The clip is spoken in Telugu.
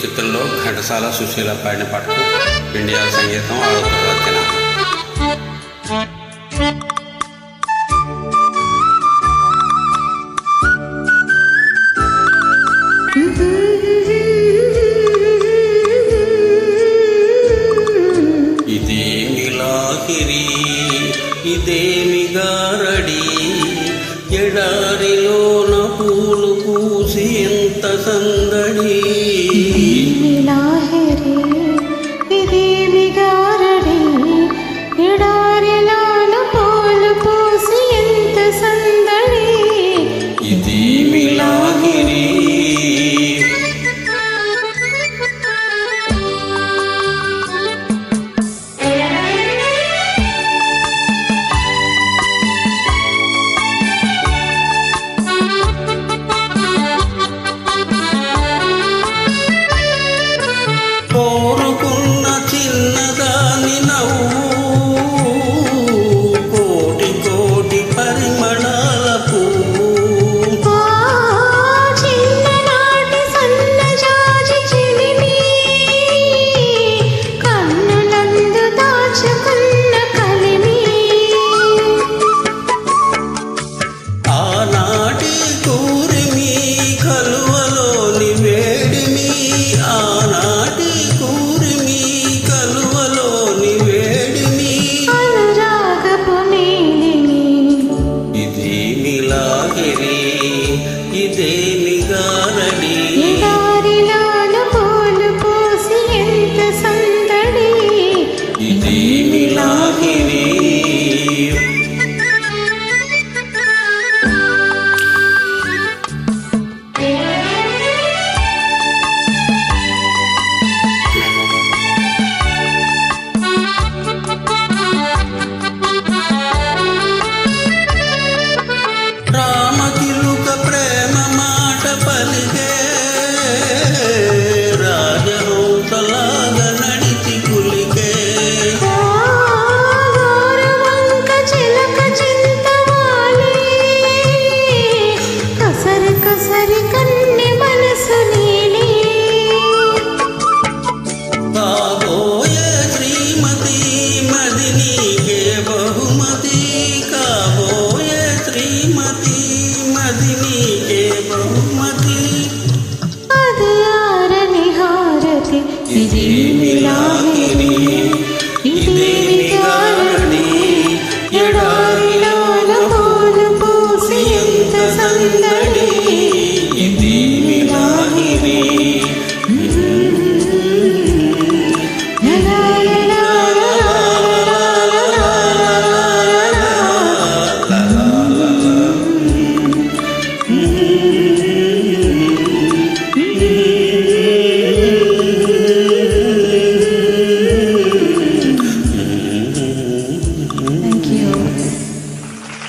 చిత్రంలో ఘంటసాల సుశీల పాడిన పాటకు ఇండియా సంగీతం ఆలోచన రచన ఇదేమి గారడీ లీలాగిరి ఇదే నిగానడి Burn